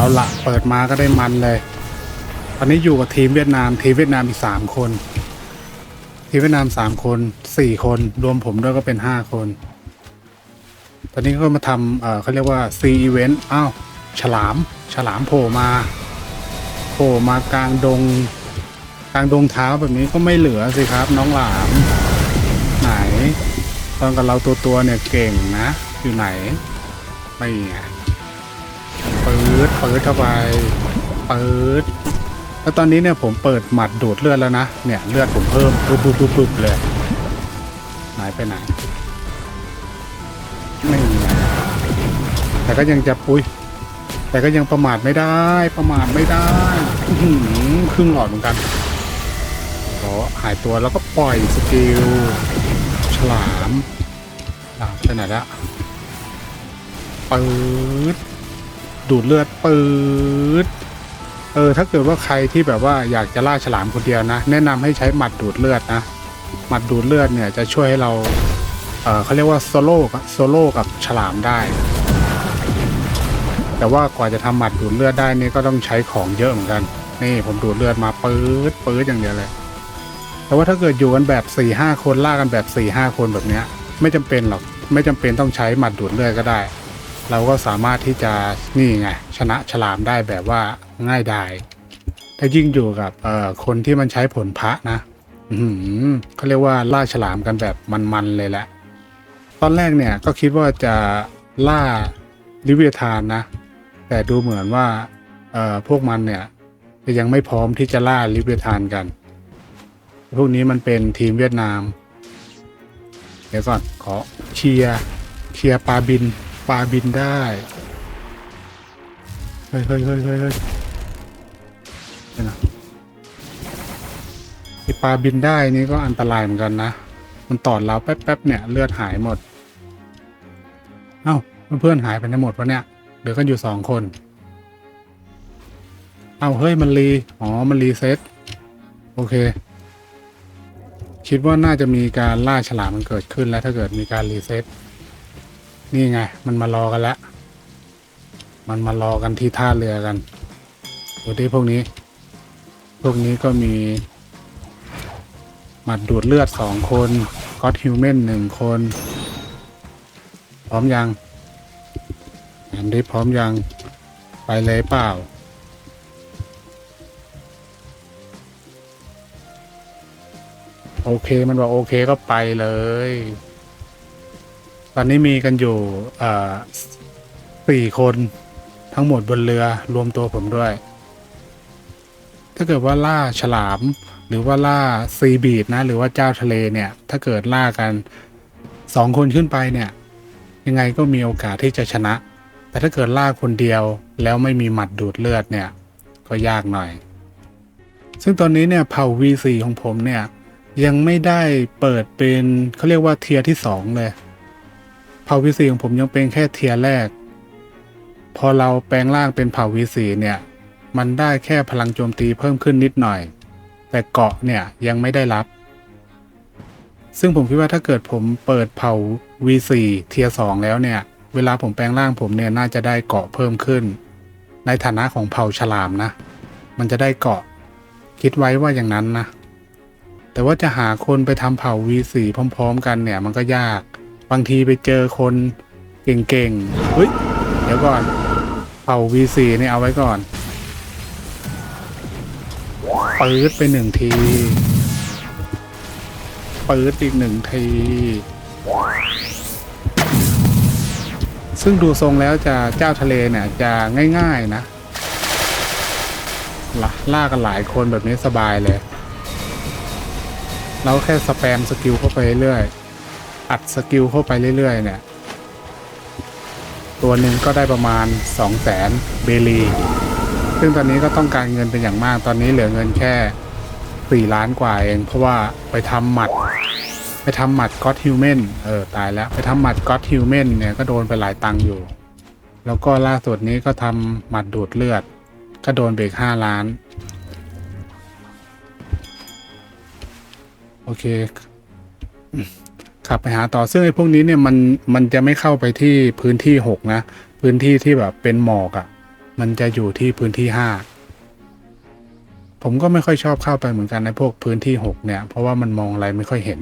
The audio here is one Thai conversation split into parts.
เอาละเปิดมาก็ได้มันเลย ตอนนี้อยู่กับทีมเวียดนาม ทีมเวียดนามอีกสามคน ทีมเวียดนามสามคนสี่คน รวมผมด้วยก็เป็นห้าคน ตอนนี้ก็มาทำเอ่อเขาเรียกว่า C event อ้าว ฉลาม ฉลามโผล่มา โผล่มากลางดง กลางดงเท้าแบบนี้ก็ไม่เหลือสิครับ น้องหลาม ไหน ตอนกับเราตัวตัวเนี่ยเก่งนะ อยู่ไหน ไม่ไง ปืดปืดเข้าไปเปืดแล้วตอนนี้เนี่ยผมเปิดหมัดดูดเลือดแล้วนะเนี่ยเลือดผมเพิ่มปุ๊บปุ๊บปุ๊บปุ๊บเลยหายไปไหนไม่ไงแต่ก็ยังจะปุ้ยแต่ก็ยังประมาทไม่ได้ ประมาทไม่ได้ครึ่งหลอดเหมือนกันขอหายตัวแล้วก็ปล่อยสกิลฉลามฉลามไปไหนละปืด ดูดเลือดปืดเออถ้าเกิดว่าใครที่แบบว่าอยากจะล่าฉลามคนเดียวนะ แนะนำให้ใช้หมัดดูดเลือดนะหมัดดูดเลือดเนี่ยจะช่วยให้เราเออเขาเรียกว่าโซโล่โซโล่กับฉลามได้ แต่ว่ากว่าจะทำหมัดดูดเลือดได้นี่ก็ต้องใช้ของเยอะเหมือนกัน นี่ผมดูดเลือดมาปืดปืดอย่างเดียวเลย แต่ว่าถ้าเกิดอยู่กันแบบ4ี่ห้าคนล่ากันแบบ4ี่ห้าคนแบบเนี้ย ไม่จำเป็นหรอกไม่จำเป็นต้องใช้หมัดดูดเลือดก็ได้ เราก็สามารถที่จะนี่ไงชนะฉลามได้แบบว่าง่ายดายถ้ายิ่งอยู่กับเอ่อคนที่มันใช้ผลพระนะอือหือเขาเรียกว่าล่าฉลามกันแบบมันๆเลยแหละ ตอนแรกเนี่ยก็คิดว่าจะล่าลิเวียทานนะ แต่ดูเหมือนว่าเอ่อพวกมันเนี่ยยังไม่พร้อมที่จะล่าลิเวียทานกัน พวกนี้มันเป็นทีมเวียดนาม เดี๋ยวก่อนขอเชียร์เชียร์ปลาบิน ปลาบินได้ เฮ้ยเฮ้ยเฮ้ยเฮ้ยเฮ้ยนะไอปลาบินได้นี่ก็อันตรายเหมือนกันนะ มันตอดเราแป๊บๆเนี่ยเลือดหายหมด เอ้าเพื่อนๆหายไปไหนหมดวะเนี่ยเหลือกันอยู่สองคน เอ้าเฮ้ยมันรี อ๋อ มันรีเซ็ตโอเค คิดว่าน่าจะมีการล่าฉลามมันเกิดขึ้นแล้วถ้าเกิดมีการรีเซ็ต นี่ไง มันมารอกันแล้ว มันมารอกันที่ท่าเรือกันดูที่พวกนี้ พวกนี้ก็มีหมัดดูดเลือดสองคนก็อตฮิวแมนหนึ่งคน พร้อมยังอันนี้พร้อมยังไปเลยเปล่า โอเคมันบอกโอเคก็ไปเลย ตอนนี้มีกันอยู่สี่คนทั้งหมดบนเรือรวมตัวผมด้วย ถ้าเกิดว่าล่าฉลาม หรือว่าล่าซีบีดนะ หรือว่าเจ้าทะเลเนี่ย ถ้าเกิดล่ากันสองคนขึ้นไปเนี่ย ยังไงก็มีโอกาสที่จะชนะ แต่ถ้าเกิดล่าคนเดียวแล้วไม่มีหมัดดูดเลือดเนี่ย ก็ยากหน่อย ซึ่งตอนนี้เนี่ยเผ่า V4 ของผมเนี่ย ยังไม่ได้เปิดเป็นเขาเรียกว่าเทียร์ที่สองเลย ผ่า V4 ของผมยังเป็นแค่เทียร์แรก พอเราแปลงร่างเป็นเผ่า V4 เนี่ย มันได้แค่พลังโจมตีเพิ่มขึ้นนิดหน่อย แต่เกาะเนี่ยยังไม่ได้รับ ซึ่งผมคิดว่าถ้าเกิดผมเปิดเผ่า V4 เทียร์สองแล้วเนี่ย เวลาผมแปลงร่างผมเนี่ยน่าจะได้เกาะเพิ่มขึ้น ในฐานะของเผ่าฉลามนะ มันจะได้เกาะ คิดไว้ว่าอย่างนั้นนะ แต่ว่าจะหาคนไปทำเผ่า V4 พร้อม ๆ กันเนี่ยมันก็ยาก บางทีไปเจอคนเก่งๆเฮ้ย เดี๋ยวก่อนเผ่า V4 นี่เอาไว้ก่อนปืดไปหนึ่งทีปืดอีกหนึ่งที ซึ่งดูทรงแล้วจะเจ้าทะเลเนี่ย จะง่าย ๆ นะล่ะล่ากันหลายคนแบบนี้สบายเลย เราแค่สแปมสกิลเข้าไปเรื่อย อัดสกิลเข้าไปเรื่อย ๆ เนี่ย ตัวหนึ่งก็ได้ประมาณ 2 0 0แสนเบลี ซึ่งตอนนี้ก็ต้องการเงินเป็นอย่างมาก ตอนนี้เหลือเงินแค่ 4 ล้านกว่าเอง เพราะว่าไปทำหมัด ไปทำหมัดก็อตฮิวแมนเออ ตายแล้ว ไปทำหมัดก็อตฮิวแมนเนี่ยก็โดนไปหลายตังค์อยู่ แล้วก็ล่าสุดนี้ก็ทำหมัดดูดเลือด ก็โดนไปอีกห้าล้าน โอเค ขับไปหาต่อซึ่งไอ้พวกนี้เนี่ยมันมันจะไม่เข้าไปที่พื้นที่หกนะพื้นที่ที่แบบเป็นหมอกอะ่ะ มันจะอยู่ที่พื้นที่ห้าผมก็ไม่ค่อยชอบเข้าไปเหมือนกันในพวกพื้นที่หกเนี่ย เพราะว่ามันมองอะไรไม่ค่อยเห็น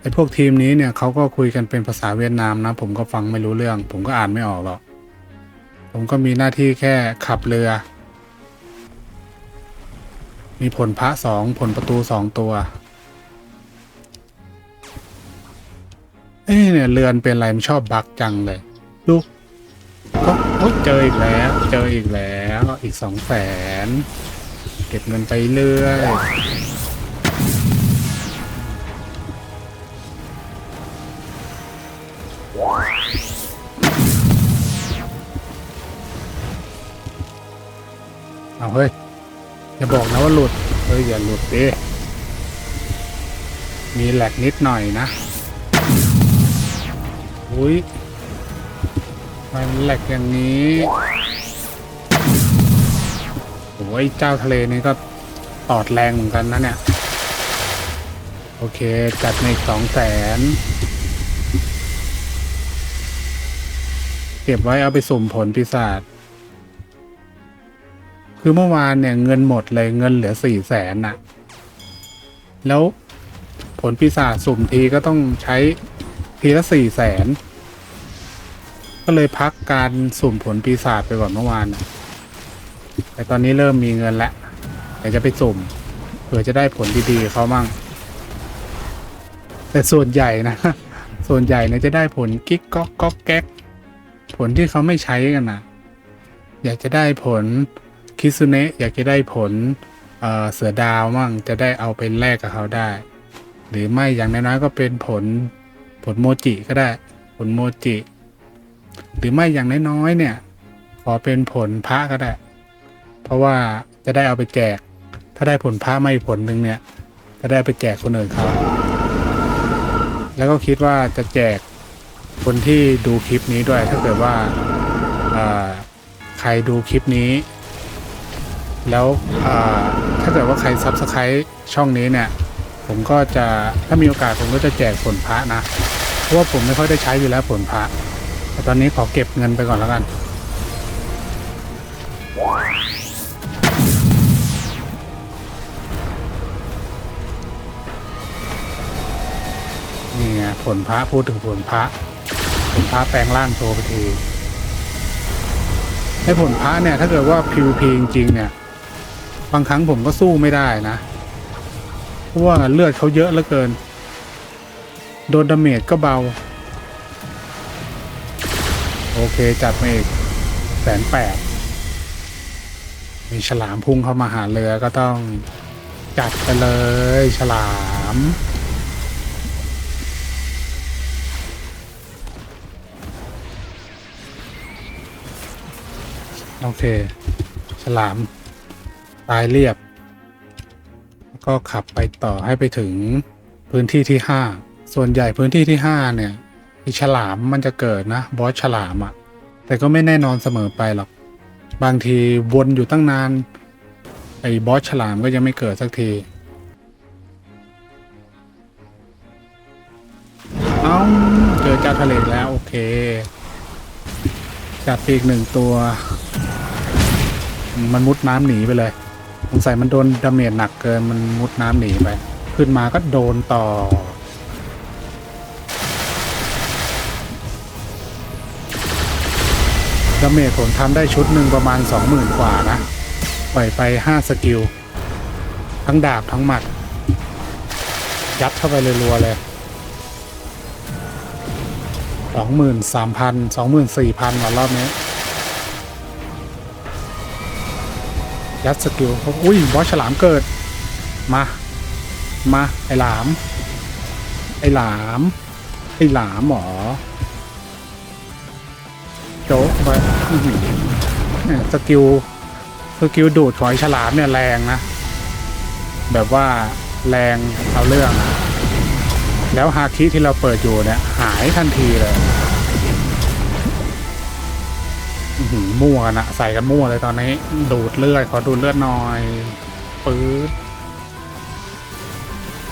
ไอ้พวกทีมนี้เนี่ยเขาก็คุยกันเป็นภาษาเวียดนามนะ ผมก็ฟังไม่รู้เรื่อง ผมก็อ่านไม่ออกหรอกผมก็มีหน้าที่แค่ขับเรือ มีผลพระสองผลประตูสองตัว เอ้เนี่ยเรือนเป็นอะไรมันชอบบักจังเลยลูก็โอ๊ยเจออีกแล้ว เจออีกแล้วอีกสองแสนเก็บเงินไปเรื่อยเอาเฮ้ยอย่าบอกนะว่าหลุด เฮ้ยอย่าหลุดดิมีแหลกนิดหน่อยนะ อุ้ยทำไมมันแหลกอย่างนี้โอ้ยเจ้าทะเลนี่ก็ตอดแรงเหมือนกันนะเนี่ย โอเค จัดมาอีกสองแสนเก็บไว้เอาไปสุ่มผลปีศาจคือเมื่อวานเนี่ยเงินหมดเลยเงินเหลือสี่แสนน่ะ แล้วผลปีศาจสุ่มทีก็ต้องใช้ ทีละสี่แสน ก็เลยพักการสุ่มผลปีศาจไปก่อนเมื่อวานนะแต่ตอนนี้เริ่มมีเงินแล้วเดี๋ยวจะไปสุ่มเผื่อจะได้ผลดีๆเขามั่ง แต่ส่วนใหญ่นะ ส่วนใหญ่เนี่ยจะได้ผลกิ๊กก๊อกก๊อกแก๊ก ผลที่เขาไม่ใช้กันนะอยากจะได้ผลคิซุเนะอยากจะได้ผลเเสือดาวมั่งจะได้เอาไปแลกกับเขาได้ หรือไม่อย่างน้อยๆก็เป็นผล ผลโมจิก็ได้ ผลโมจิ หรือไม่อย่างน้อยๆเนี่ย ขอเป็นผลพระก็ได้ เพราะว่าจะได้เอาไปแจก ถ้าได้ผลพระไม่ผลหนึ่งเนี่ย จะได้ไปแจกคนอื่นเขาแล้วก็คิดว่าจะแจกคนที่ดูคลิปนี้ด้วย ถ้าเกิดว่าใครดูคลิปนี้ แล้วถ้าเกิดว่าใครซับสไครต์ช่องนี้เนี่ย ผมก็จะถ้ามีโอกาสผมก็จะแจกผลพระนะเพราะว่าผมไม่ค่อยได้ใช้อยู่แล้วผลพระแต่ตอนนี้ขอเก็บเงินไปก่อนแล้วกัน นี่ไงผลพระพูดถึงผลพระผลพระแปลงร่างโชว์ไปทีไอ้ผลพระเนี่ยถ้าเกิดว่า PVP จริงๆเนี่ยบางครั้งผมก็สู้ไม่ได้นะ เพราะว่าเลือดเขาเยอะเหลือเกิน โดนดาเมจก็เบา โอเค จัดมาอีกแสนแปดมีฉลามพุ่งเข้ามาหาเรือก็ต้องจัดไปเลยฉลาม โอเค ฉลาม ตายเรียบ ก็ขับไปต่อให้ไปถึงพื้นที่ที่ห้าส่วนใหญ่พื้นที่ที่ห้าเนี่ยไอีฉลามมันจะเกิดนะบอสฉลามอะ่ะ แต่ก็ไม่แน่นอนเสมอไปหรอก บางทีวนอยู่ตั้งนานไอ้บอสฉลามก็ยังไม่เกิดสักที เอ้าเจอเจ้าทะเลแล้ว โอเค จับปีกหนึ่งตัว มันมุดน้ำหนีไปเลย สงสัยมันโดนดาเมจหนักเกินมันมุดน้ำหนีไป ขึ้นมาก็โดนต่อ ดาเมจผมทำได้ชุดหนึ่งประมาณสองหมื่นกว่านะ ปล่อยไปห้าสกิล ทั้งดาบทั้งหมัด ยัดเข้าไปเลยรัวเลยสองหมื่นสามพันสองหมื่นสี่พันว่ารอบนี้ ยัดสกิลเขาอุ้ยบอสฉลามเกิด มา มา ไอหลาม ไอหลาม ไอหลามหมอโจ๊กไปเนี่ยสกิลสกิลดูดของไอฉลามเนี่ยแรงนะ แบบว่าแรงเอาเรื่องอะแล้วฮาคิที่เราเปิดอยู่เนี่ยหายทันทีเลย มั่วกันอะใส่กันมั่วเลยตอนนี้ ดูดเลือดขอดูดเลือดหน่อยปื๊ด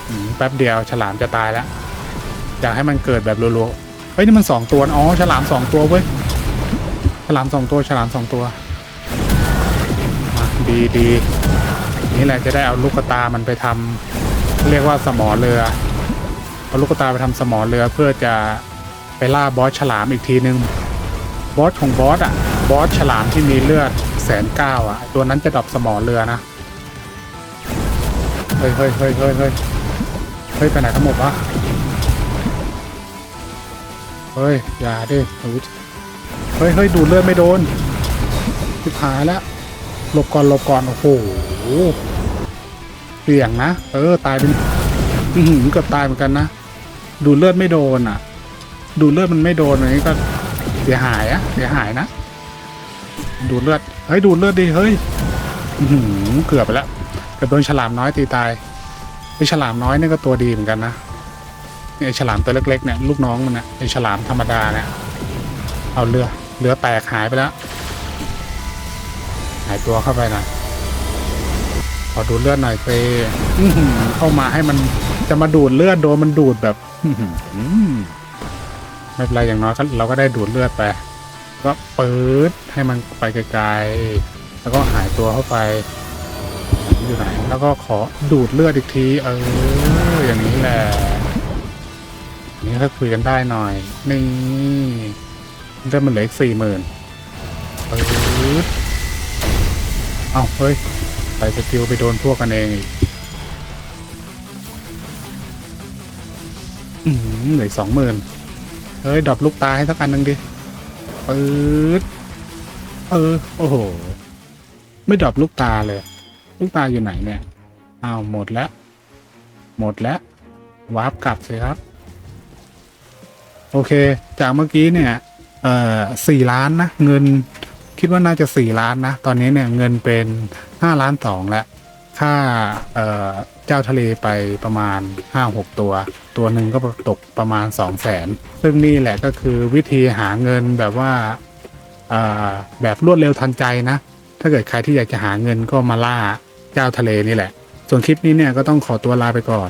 อืมแป๊บเดียวฉลามจะตายแล้วอยากให้มันเกิดแบบรัวๆเฮ้ยนี่มันสองตัวนะอ๋อฉลามสองตัวเว้ยฉลามสองตัวฉลามสองตัวมาดีดีนี่แหละจะได้เอาลูกกระตามันไปทำเรียกว่าสมอเรือเอาลูกกระตาไปทำสมอเรือเพื่อจะไปล่าบอสฉลามอีกทีนึงบอสของบอสอะ บอสฉลามที่มีเลือดแสนเก้าอะ ตัวนั้นจะดรอปสมอเรือนะ เฮ้ยเฮ้ยเฮ้ยเฮ้ยเฮ้ยเฮ้ยไปไหนทั้งหมดวะ เฮ้ย อย่าดิเฮ้ยเฮ้ยดูดเลือดไม่โดนทิพายแล้วหลบก่อนหลบก่อนโอ้โหเสี่ยงนะ เออ ตายเป็นอือหือเกือบตายเหมือนกันนะ ดูดเลือดไม่โดนอะ ดูดเลือดมันไม่โดนอย่างนี้ก็เสียหายอะเสียหายนะ ดูดเลือด เฮ้ย ดูดเลือดดิ เฮ้ยหือเกือบไปแล้วเกือบโดนฉลามน้อยตีตายไอฉลามน้อยนี่ก็ตัวดีเหมือนกันนะไอฉลามตัวเล็กๆเนี่ยลูกน้องมันนะไอฉลามธรรมดาเนี่ยเอาเรือเรือแตกหายไปแล้วหายตัวเข้าไปหน่อยขอดูเลือดหน่อยเฟเข้ามาให้มันจะมาดูดเลือดโดนมันดูดแบบไม่เป็นไรอย่างน้อยก็เราก็ได้ดูดเลือดไป ก็เปิดให้มันไปไกลๆ แล้วก็หายตัวเข้าไป อยู่ไหน แล้วก็ขอดูดเลือดอีกที เออ อย่างนี้แหละ นี้ถ้าคุยกันได้หน่อย นี่เลือดมันเหลืออีกสี่หมื่นเออเอาเฮ้ยใส่สกิลไปโดนพวกกันเองอีกอืมเหลือสองหมื่นเฮ้ย ดรอปลูกตาให้สักอันหนึ่งดิ ปืดเออ โอ้โห ไม่ดรอปลูกตาเลย ลูกตาอยู่ไหนเนี่ย อ้าวหมดแล้ว หมดแล้ว วาร์ปกลับสิครับ โอเค จากเมื่อกี้เนี่ย เอ่อสี่ล้านนะ เงินคิดว่าน่าจะสี่ล้านนะ ตอนนี้เนี่ยเงินเป็นห้าล้านสองแล้ว ค่า เอ่อ เจ้าทะเลไปประมาณห้าหกตัว ตัวหนึ่งก็ตกประมาณสองแสนซึ่งนี่แหละก็คือวิธีหาเงินแบบว่าแบบรวดเร็วทันใจนะ ถ้าเกิดใครที่อยากจะหาเงินก็มาล่าเจ้าทะเลนี่แหละ ส่วนคลิปนี้เนี่ยก็ต้องขอตัวลาไปก่อน